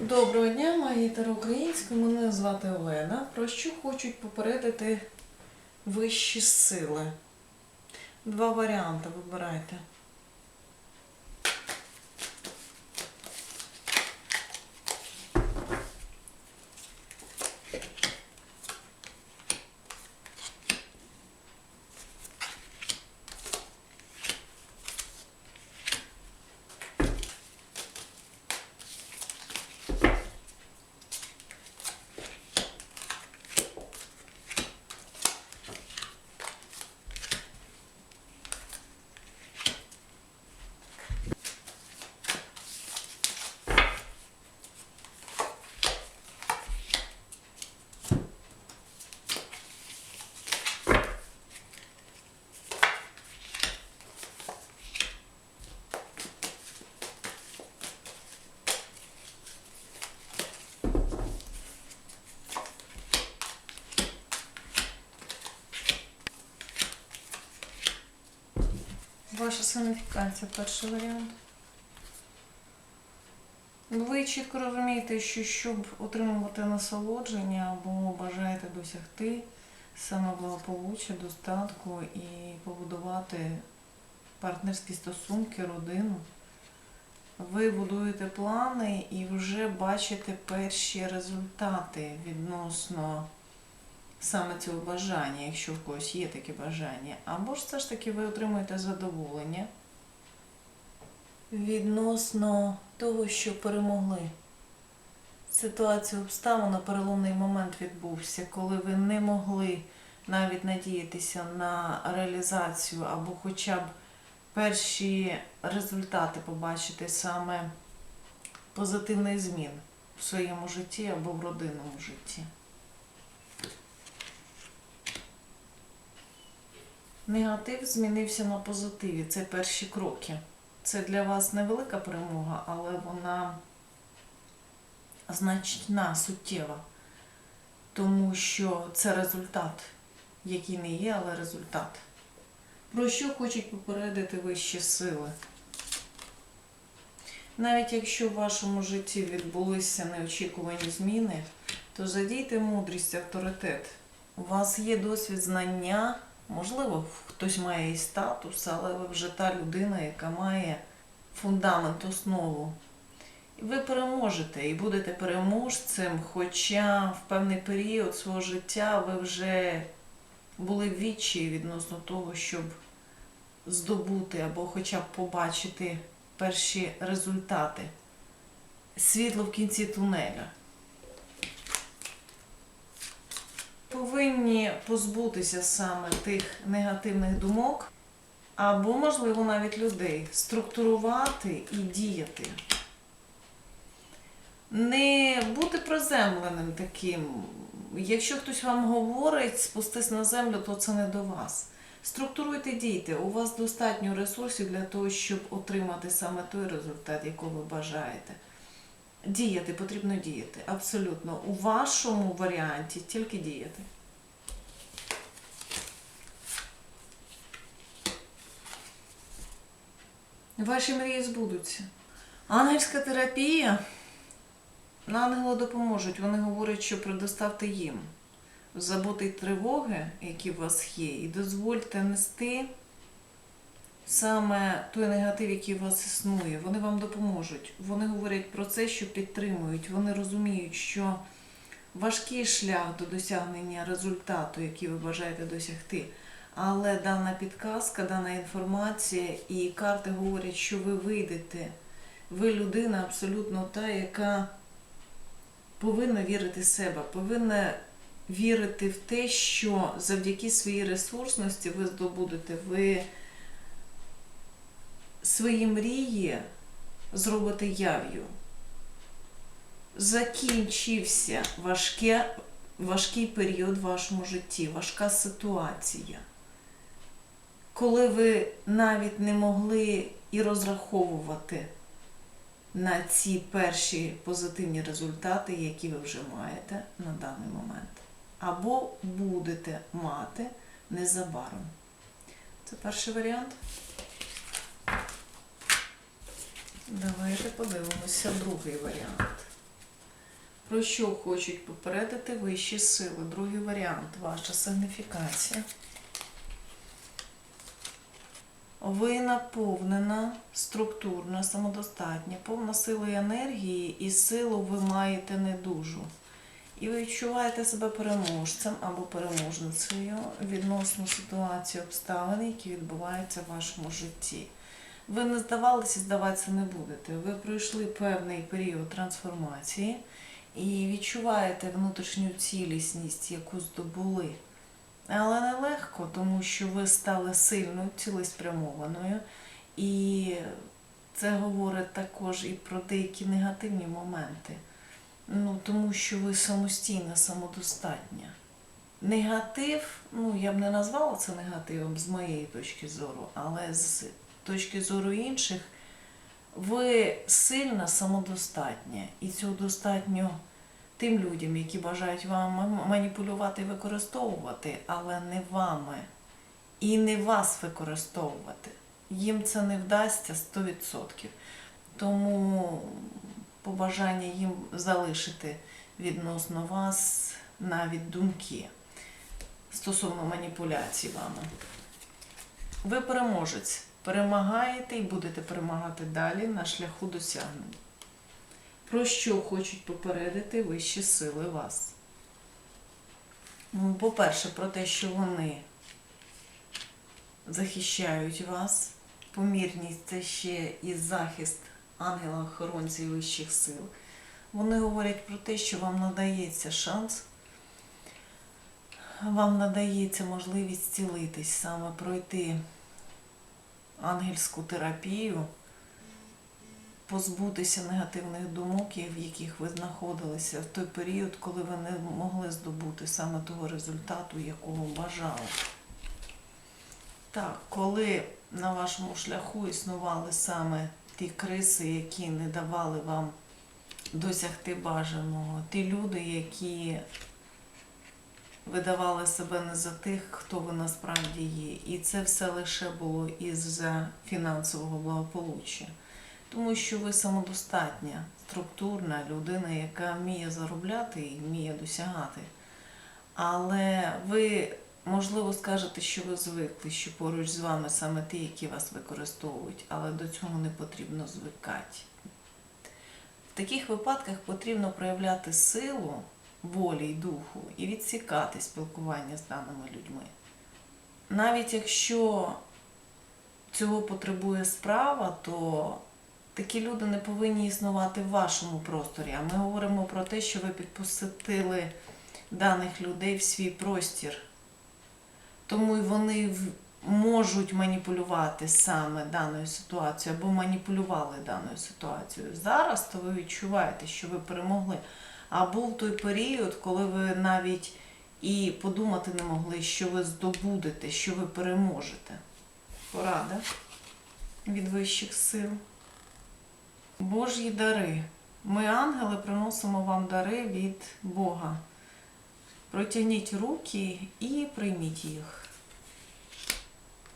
Доброго дня, магітер українською. Мене звати Олена. Про що хочуть попередити вищі сили? Два варіанти вибирайте. Ваша санифікація, перший варіант. Ви чітко розумієте, що щоб отримувати насолодження або бажаєте досягти саме благополуччя, достатку і побудувати партнерські стосунки, родину, ви будуєте плани і вже бачите перші результати відносно саме цього бажання, якщо в когось є таке бажання, або ж все ж таки ви отримуєте задоволення відносно того, що перемогли. Ситуація обставина, переломний момент відбувся, коли ви не могли навіть надіятися на реалізацію або хоча б перші результати побачити саме позитивних змін в своєму житті або в родинному житті. Негатив змінився на позитиві. Це перші кроки. Це для вас невелика перемога, але вона значна, суттєва. Тому що це результат, який не є, але результат. Про що хочуть попередити вищі сили? Навіть якщо в вашому житті відбулися неочікувані зміни, то задійте мудрість, авторитет. У вас є досвід знання. Можливо, хтось має і статус, але ви вже та людина, яка має фундамент, основу. Ви переможете і будете переможцем, хоча в певний період свого життя ви вже були в відчаї відносно того, щоб здобути або хоча б побачити перші результати. Світло в кінці тунеля. Повинні позбутися саме тих негативних думок, або, можливо, навіть людей, структурувати і діяти. Не бути приземленим таким. Якщо хтось вам говорить, спустись на землю, то це не до вас. Структуруйте дійте. У вас достатньо ресурсів для того, щоб отримати саме той результат, якого ви бажаєте. Діяти потрібно діяти. Абсолютно. У вашому варіанті тільки діяти. Ваші мрії збудуться. Ангельська терапія. Ангели допоможуть. Вони говорять, що предоставте їм заботи й тривоги, які у вас є, і дозвольте нести саме той негатив, який у вас існує, вони вам допоможуть. Вони говорять про це, що підтримують. Вони розуміють, що важкий шлях до досягнення результату, який ви бажаєте досягти. Але дана підказка, дана інформація і карти говорять, що ви вийдете. Ви людина абсолютно та, яка повинна вірити в себе, повинна вірити в те, що завдяки своїй ресурсності ви здобудете. Ви свої мрії зробите яв'ю. Закінчився важке, важкий період в вашому житті, важка ситуація, коли ви навіть не могли і розраховувати на ці перші позитивні результати, які ви вже маєте на даний момент. Або будете мати незабаром. Це перший варіант. Давайте подивимося другий варіант. Про що хочуть попередити вищі сили? Другий варіант ваша сигніфікація. Ви наповнена, структурна, самодостатня, повна сили і енергії, і силу ви маєте недужу. І ви відчуваєте себе переможцем або переможницею відносно ситуації обставин, які відбуваються в вашому житті. Ви не здавалися, здаватися не будете. Ви пройшли певний період трансформації і відчуваєте внутрішню цілісність, яку здобули. Але не легко, тому що ви стали сильною, цілеспрямованою. І це говорить також і про деякі негативні моменти. Ну, тому що ви самостійна, самодостатня. Негатив, ну я б не назвала це негативом з моєї точки зору, але з точки зору інших, ви сильна, самодостатня. І цього достатньо тим людям, які бажають вам маніпулювати і використовувати, але не вами. І не вас використовувати. Їм це не вдасться 100%. Тому побажання їм залишити відносно вас навіть думки стосовно маніпуляцій вами. Ви переможець. Перемагаєте і будете перемагати далі на шляху досягнень. Про що хочуть попередити вищі сили вас? Ну, По-перше, про те, що вони захищають вас. Помірність це ще і захист ангела-охоронців вищих сил. Вони говорять про те, що вам надається шанс, вам надається можливість зцілитись, саме пройти ангельську терапію, позбутися негативних думок, в яких ви знаходилися в той період, коли ви не могли здобути саме того результату, якого бажали. Так, коли на вашому шляху існували саме ті криси, які не давали вам досягти бажаного, ті люди, які видавали себе не за тих, хто ви насправді є. І це все лише було із-за фінансового благополуччя. Тому що ви самодостатня, структурна людина, яка вміє заробляти і вміє досягати. Але ви, можливо, скажете, що ви звикли, що поруч з вами саме ті, які вас використовують, але до цього не потрібно звикати. В таких випадках потрібно проявляти силу волі й духу і відсікати спілкування з даними людьми. Навіть якщо цього потребує справа, то такі люди не повинні існувати в вашому просторі. А ми говоримо про те, що ви підпустили даних людей в свій простір. Тому й вони можуть маніпулювати саме даною ситуацією або маніпулювали даною ситуацією. Зараз то ви відчуваєте, що ви перемогли. А був той період, коли ви навіть і подумати не могли, що ви здобудете, що ви переможете. Порада від вищих сил. Божі дари. Ми, ангели, приносимо вам дари від Бога. Протягніть руки і прийміть їх.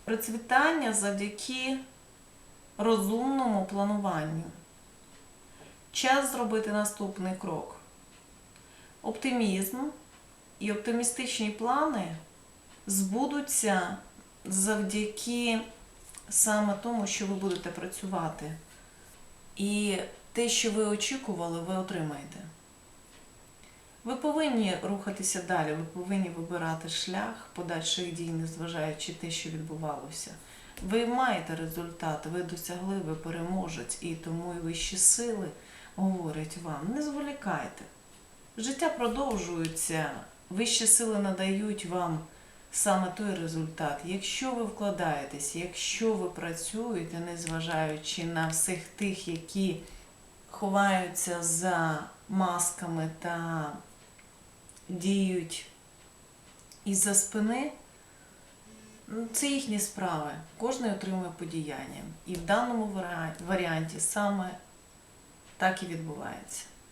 Процвітання завдяки розумному плануванню. Час зробити наступний крок. Оптимізм і оптимістичні плани збудуться завдяки саме тому, що ви будете працювати. І те, що ви очікували, ви отримаєте. Ви повинні рухатися далі, ви повинні вибирати шлях подальших дій, незважаючи те, що відбувалося. Ви маєте результат, ви досягли, ви переможець, і тому і вищі сили говорять вам, не зволікайте. Життя продовжується, вищі сили надають вам саме той результат. Якщо ви вкладаєтесь, якщо ви працюєте, незважаючи на всіх тих, які ховаються за масками та діють із-за спини, це їхні справи. Кожен отримує подіяння. І в даному варіанті саме так і відбувається.